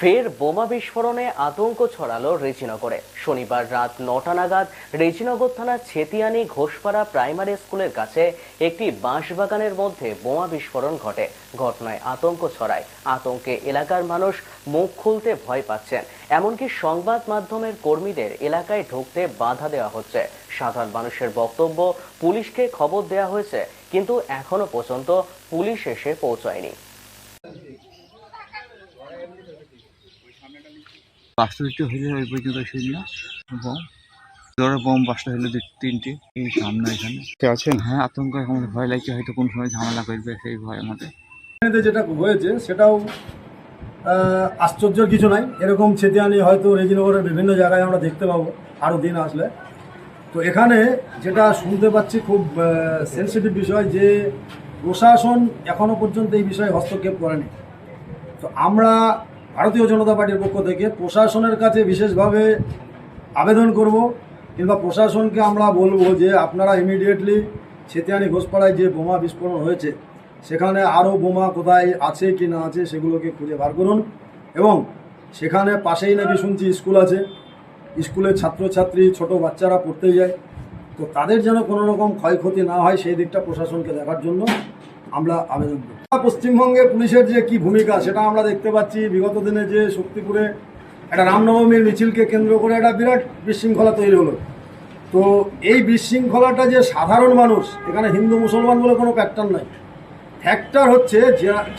ফের বোমা বিস্ফোরণে আতঙ্ক ছড়ালো রেজিনগরে। শনিবার রাত নটা নাগাদ রেজিনগর থানার ছেতিয়ানি ঘোষপাড়া প্রাইমারি স্কুলের কাছে একটি বাঁশবাগানের মধ্যে বোমা বিস্ফোরণ ঘটে। ঘটনায় আতঙ্ক ছড়ায়। আতঙ্কে এলাকার মানুষ মুখ খুলতে ভয় পাচ্ছেন। এমনকি সংবাদ মাধ্যমের কর্মীদের এলাকায় ঢুকতে বাধা দেওয়া হচ্ছে। সাধারণ মানুষের বক্তব্য, পুলিশকে খবর দেওয়া হয়েছে, কিন্তু এখনও পর্যন্ত পুলিশ এসে পৌঁছায়নি। দিতে হইলে ওই পর্যন্ত ছিল না বম ধরো বম পাঁচটা হইলে দু তিনটে। এই সামনে এখানে। কে আছেন? হ্যাঁ আতঙ্ক এখন ভয় লাগছে হয়তো কোন সময় ঝামেলা করবে সেই ভয় আমাদের। যেটা হয়েছে সেটাও আশ্চর্যের কিছু নাই। এরকম ছেতিয়ানি হয়তো রেজিনগরের বিভিন্ন জায়গায় আমরা দেখতে পাবো আরও দিন আসলে। তো এখানে যেটা শুনতে পাচ্ছি খুব সেন্সিটিভ বিষয় যে প্রশাসন এখনও পর্যন্ত এই বিষয়ে হস্তক্ষেপ করেনি। তো আমরা ভারতীয় জনতা পার্টির পক্ষ থেকে প্রশাসনের কাছে বিশেষভাবে আবেদন করব কিংবা প্রশাসনকে আমরা বলব যে আপনারা ইমিডিয়েটলি ছেতিয়ানি ঘোষপাড়ায় যে বোমা বিস্ফোরণ হয়েছে, সেখানে আরও বোমা কোথায় আছে কি না আছে সেগুলোকে খুঁজে বার করুন এবং সেখানে পাশেই নাকি শুনছি স্কুল আছে, স্কুলের ছাত্রছাত্রী, ছোট বাচ্চারা পড়তে যায়। তো তাদের যেন কোনো রকম ক্ষয়ক্ষতি না হয় সেই দিকটা প্রশাসনকে দেখার জন্য আমরা আবেদন করি পশ্চিমবঙ্গে পুলিশের যে কি ভূমিকা, সেটা আমরা দেখতে পাচ্ছি। বিগত দিনে যে শক্তিপুরে একটা রামনবমীর মিছিলকে কেন্দ্র করে একটা বিরাট বিশৃঙ্খলা তৈরি হলো। তো এই বিশৃঙ্খলাটা যে সাধারণ মানুষ, এখানে হিন্দু মুসলমান বলে কোনো ফ্যাক্টর নাই। ফ্যাক্টর হচ্ছে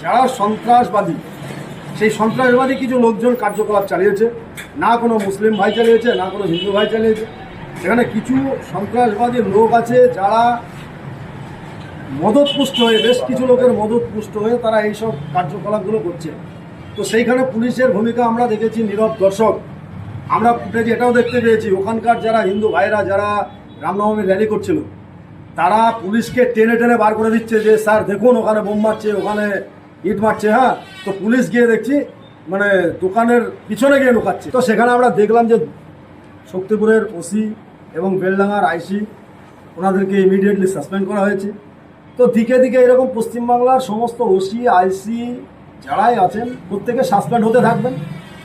যারা সন্ত্রাসবাদী, সেই সন্ত্রাসবাদী কিছু লোকজন কার্যকলাপ চালিয়েছে। না কোনো মুসলিম ভাই চালিয়েছে, না কোনো হিন্দু ভাই চালিয়েছে। সেখানে কিছু সন্ত্রাসবাদী লোক আছে যারা মদতপুষ্ট হয়ে, বেশ কিছু লোকের মদতপুষ্ট হয়ে তারা এইসব কার্যকলাপগুলো করছে। তো সেইখানে পুলিশের ভূমিকা আমরা দেখেছি নীরব দর্শক। আমরা ফুটেজ এটাও দেখতে পেয়েছি, ওখানকার যারা হিন্দু ভাইরা যারা রামনবমী র্যালি করছিল, তারা পুলিশকে টেনে টেনে বার করে দিচ্ছে যে, স্যার, দেখুন, ওখানে বোম মারছে, ওখানে ইট মারছে। হ্যাঁ তো পুলিশ গিয়ে দেখছি মানে দোকানের পিছনে গিয়ে লুকাচ্ছে। তো সেখানে আমরা দেখলাম যে শক্তিপুরের ওসি এবং বেলডাঙ্গার আইসি, ওনাদেরকে ইমিডিয়েটলি সাসপেন্ড করা হয়েছে। তো দিকে দিকে এরকম পশ্চিমবাংলার সমস্ত ওসি, আইসি যারাই আছেন, প্রত্যেকে সাসপেন্ড হতে থাকবেন।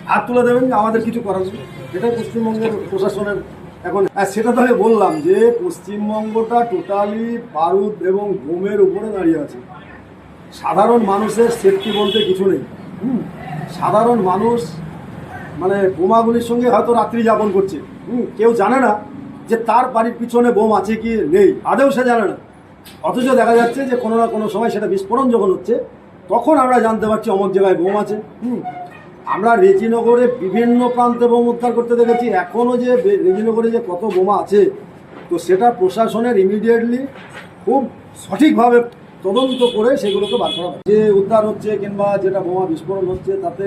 হাত তুলে দেবেন আমাদের কিছু করার নেই। এটাই পশ্চিমবঙ্গের প্রশাসনের এখন। সেটা তো আমি বললাম যে পশ্চিমবঙ্গটা টোটালি বারুদ এবং বোমের উপরে দাঁড়িয়ে আছে। সাধারণ মানুষের সেফটি বলতে কিছু নেই। হুম? সাধারণ মানুষ মানে বোমাগুলির সঙ্গে হয়তো রাত্রি যাপন করছে। হুম? কেউ জানে না যে তার বাড়ির পিছনে বোম আছে কি নেই। আদেও সে জানে না। অথচ দেখা যাচ্ছে যে কোনো না কোনো সময় সেটা বিস্ফোরণ যখন হচ্ছে, তখন আমরা জানতে পারছি অমুক জায়গায় বোম আছে। হুম। আমরা রেজিনগরে বিভিন্ন প্রান্তে বোম উদ্ধার করতে দেখেছি। এখনও যে রেজিনগরে যে কত বোমা আছে, তো সেটা প্রশাসনের ইমিডিয়েটলি খুব সঠিকভাবে তদন্ত করে সেগুলোকে বার করা। যে উদ্ধার হচ্ছে কিংবা যেটা বোমা বিস্ফোরণ হচ্ছে, তাতে